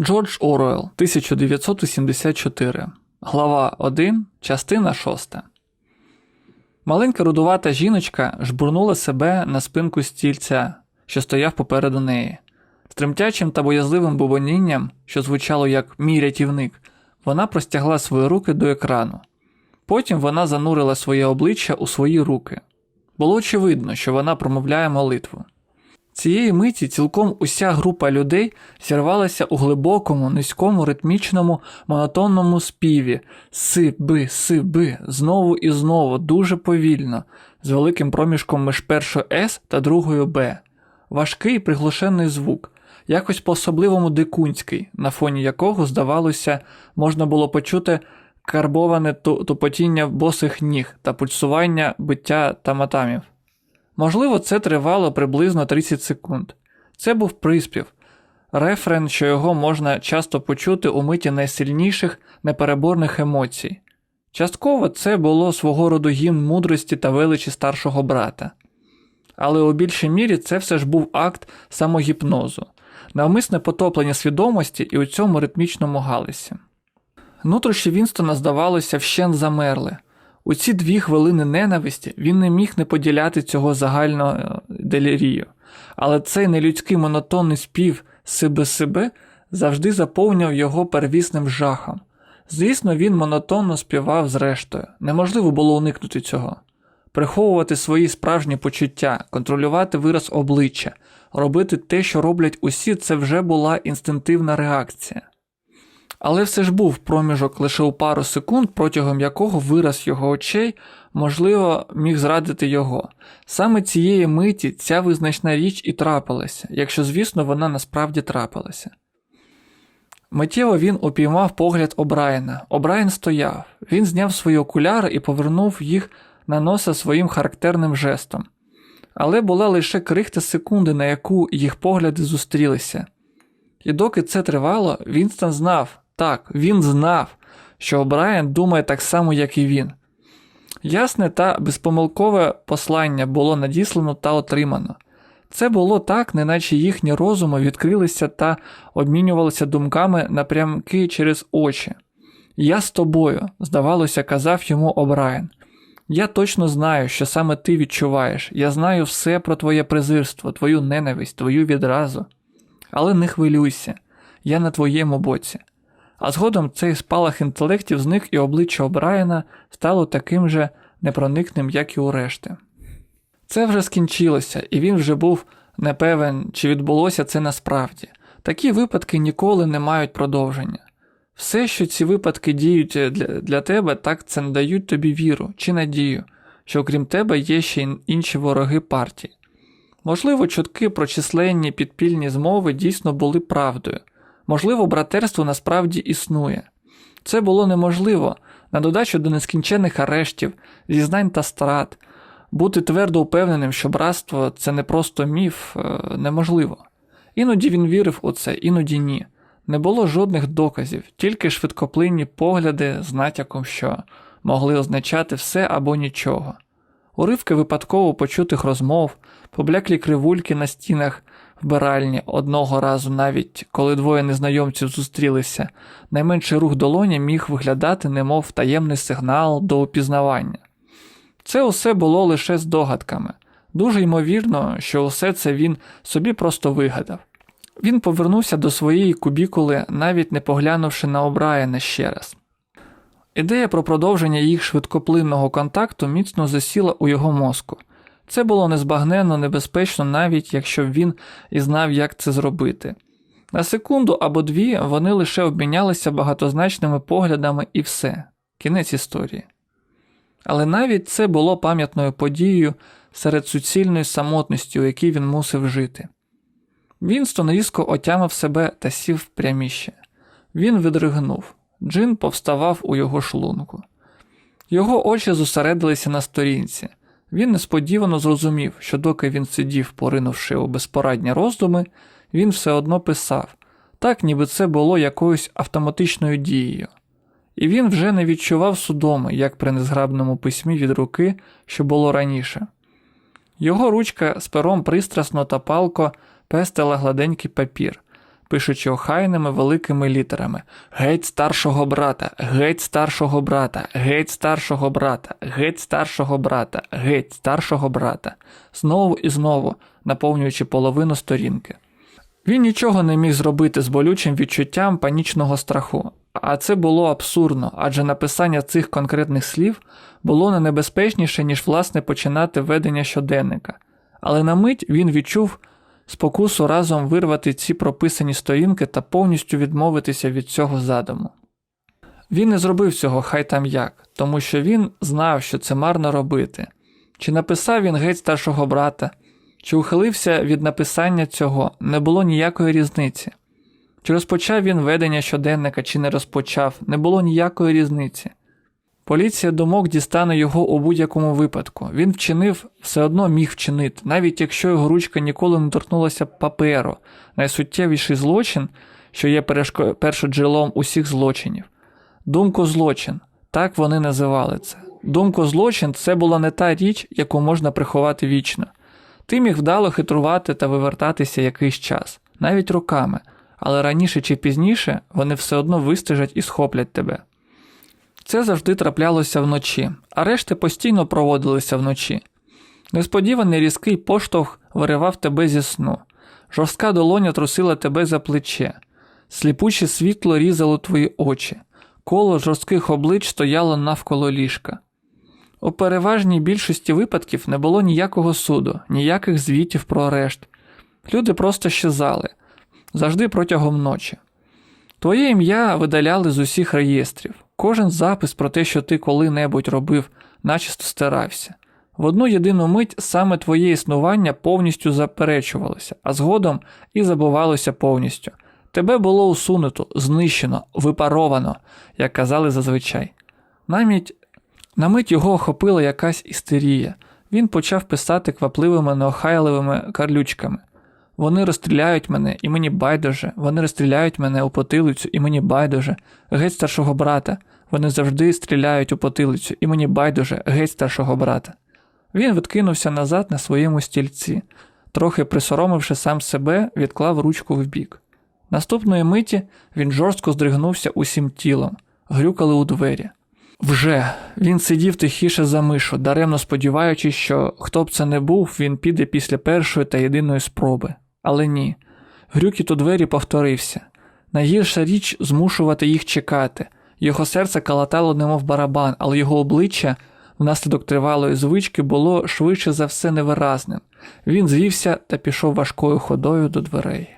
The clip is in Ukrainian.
Джордж Оруелл, 1984. Глава 1, частина 6. Маленька рудувата жіночка жбурнула себе на спинку стільця, що стояв попереду неї. З тремтячим та боязливим бубонінням, що звучало як мій рятівник, вона простягла свої руки до екрану. Потім вона занурила своє обличчя у свої руки. Було очевидно, що вона промовляє молитву. Цієї миті цілком уся група людей зірвалася у глибокому, низькому, ритмічному, монотонному співі си-би, си-би, знову і знову, дуже повільно, з великим проміжком між першою С та другою Б. Важкий приглушений звук, якось по-особливому дикунський, на фоні якого, здавалося, можна було почути карбоване тупотіння босих ніг та пульсування биття таматамів. Можливо, це тривало приблизно 30 секунд. Це був приспів, рефрен, що його можна часто почути у миті найсильніших, непереборних емоцій. Частково це було свого роду гімн мудрості та величі старшого брата. Але у більшій мірі це все ж був акт самогіпнозу, навмисне потоплення свідомості і у цьому ритмічному галасі. Нутрощі Вінстона, здавалося, вщен замерли. У ці дві хвилини ненависті він не міг не поділяти цього загального е, делірію, але цей нелюдський монотонний спів «Сиби-сиби» завжди заповнював його первісним жахом. Звісно, він монотонно співав зрештою, неможливо було уникнути цього. Приховувати свої справжні почуття, контролювати вираз обличчя, робити те, що роблять усі, це вже була інстинктивна реакція. Але все ж був проміжок лише у пару секунд, протягом якого вираз його очей, можливо, міг зрадити його. Саме цієї миті ця визначна річ і трапилася, якщо, звісно, вона насправді трапилася. Миттєво він упіймав погляд Обраєна. Обраєн стояв. Він зняв свої окуляри і повернув їх на носа своїм характерним жестом. Але була лише крихта секунди, на яку їх погляди зустрілися. І доки це тривало, Вінстон знав, так, він знав, що Обраєн думає так само, як і він. Ясне та безпомилкове послання було надіслано та отримано. Це було так, неначе їхні розуми відкрилися та обмінювалися думками напрямки через очі. Я з тобою, здавалося, казав йому Обраєн. Я точно знаю, що саме ти відчуваєш. Я знаю все про твоє презирство, твою ненависть, твою відразу. Але не хвилюйся, я на твоєму боці. А згодом цей спалах інтелектів зник і обличчя Обраєна стало таким же непроникним, як і у решти. Це вже скінчилося, і він вже був непевен, чи відбулося це насправді. Такі випадки ніколи не мають продовження. Все, що ці випадки діють для, для тебе, так це надають тобі віру чи надію, що окрім тебе є ще інші вороги партії. Можливо, чутки про численні підпільні змови дійсно були правдою. Можливо, братерство насправді існує. Це було неможливо, на додачу до нескінченних арештів, зізнань та страт. Бути твердо впевненим, що братство це не просто міф, е, неможливо. Іноді він вірив у це, іноді ні. Не було жодних доказів, тільки швидкоплинні погляди з натяком, що могли означати все або нічого. Уривки випадково почутих розмов, побляклі кривульки на стінах вбиральні одного разу, навіть коли двоє незнайомців зустрілися, найменший рух долоні міг виглядати, немов таємний сигнал до упізнавання. Це усе було лише здогадками. Дуже ймовірно, що усе це він собі просто вигадав. Він повернувся до своєї кубікули, навіть не поглянувши на Обраєна ще раз. Ідея про продовження їх швидкоплинного контакту міцно засіла у його мозку. Це було незбагненно небезпечно, навіть якщо б він і знав, як це зробити. На секунду або дві вони лише обмінялися багатозначними поглядами і все, кінець історії. Але навіть це було пам'ятною подією серед суцільної самотності, у якій він мусив жити. Вінстон різко отямив себе та сів пряміще. Він відригнув. Джин повставав у його шлунку. Його очі зосередилися на сторінці. Він несподівано зрозумів, що доки він сидів, поринувши у безпорадні роздуми, він все одно писав, так ніби це було якоюсь автоматичною дією. І він вже не відчував судоми, як при незграбному письмі від руки, що було раніше. Його ручка з пером пристрасно та палко пестила гладенький папір. Пишучи охайними великими літерами Геть старшого брата, геть старшого брата, геть старшого брата, геть старшого брата, геть старшого брата, знову і знову наповнюючи половину сторінки. Він нічого не міг зробити з болючим відчуттям панічного страху, а це було абсурдно, адже написання цих конкретних слів було не небезпечніше, ніж власне починати ведення щоденника. Але на мить він відчув спокусу разом вирвати ці прописані сторінки та повністю відмовитися від цього задуму. Він не зробив цього хай там як, тому що він знав, що це марно робити. Чи написав він геть старшого брата, чи ухилився від написання цього, не було ніякої різниці. Чи розпочав він ведення щоденника, чи не розпочав, не було ніякої різниці. Поліція думок дістане його у будь-якому випадку. Він вчинив, все одно міг вчинити, навіть якщо його ручка ніколи не торкнулася паперу, найсуттєвіший злочин, що є першоджерелом усіх злочинів. Думку злочин, так вони називали це. Думку злочин це була не та річ, яку можна приховати вічно. Ти міг вдало хитрувати та вивертатися якийсь час, навіть роками, але раніше чи пізніше вони все одно вистежать і схоплять тебе. Це завжди траплялося вночі, а решти постійно проводилися вночі. Несподіваний різкий поштовх виривав тебе зі сну, жорстка долоня трусила тебе за плече, сліпуче світло різало твої очі, коло жорстких облич стояло навколо ліжка. У переважній більшості випадків не було ніякого суду, ніяких звітів про арешт. Люди просто щезали завжди протягом ночі. Твоє ім'я видаляли з усіх реєстрів. Кожен запис про те, що ти коли-небудь робив, начисто стирався. В одну єдину мить саме твоє існування повністю заперечувалося, а згодом і забувалося повністю. Тебе було усунуто, знищено, випаровано, як казали зазвичай. Навіть на мить його охопила якась істерія. Він почав писати квапливими неохайливими карлючками. Вони розстріляють мене, і мені байдуже, вони розстріляють мене у потилицю, і мені байдуже, геть старшого брата. Вони завжди стріляють у потилицю, і мені байдуже, геть старшого брата. Він відкинувся назад на своєму стільці, трохи присоромивши сам себе, відклав ручку вбік. Наступної миті він жорстко здригнувся усім тілом, грюкали у двері. Вже він сидів тихіше за мишу, даремно сподіваючись, що хто б це не був, він піде після першої та єдиної спроби. Але ні. Грюкіт у двері повторився. Найгірша річ змушувати їх чекати. Його серце калатало немов барабан, але його обличчя, внаслідок тривалої звички, було швидше за все невиразним. Він звівся та пішов важкою ходою до дверей.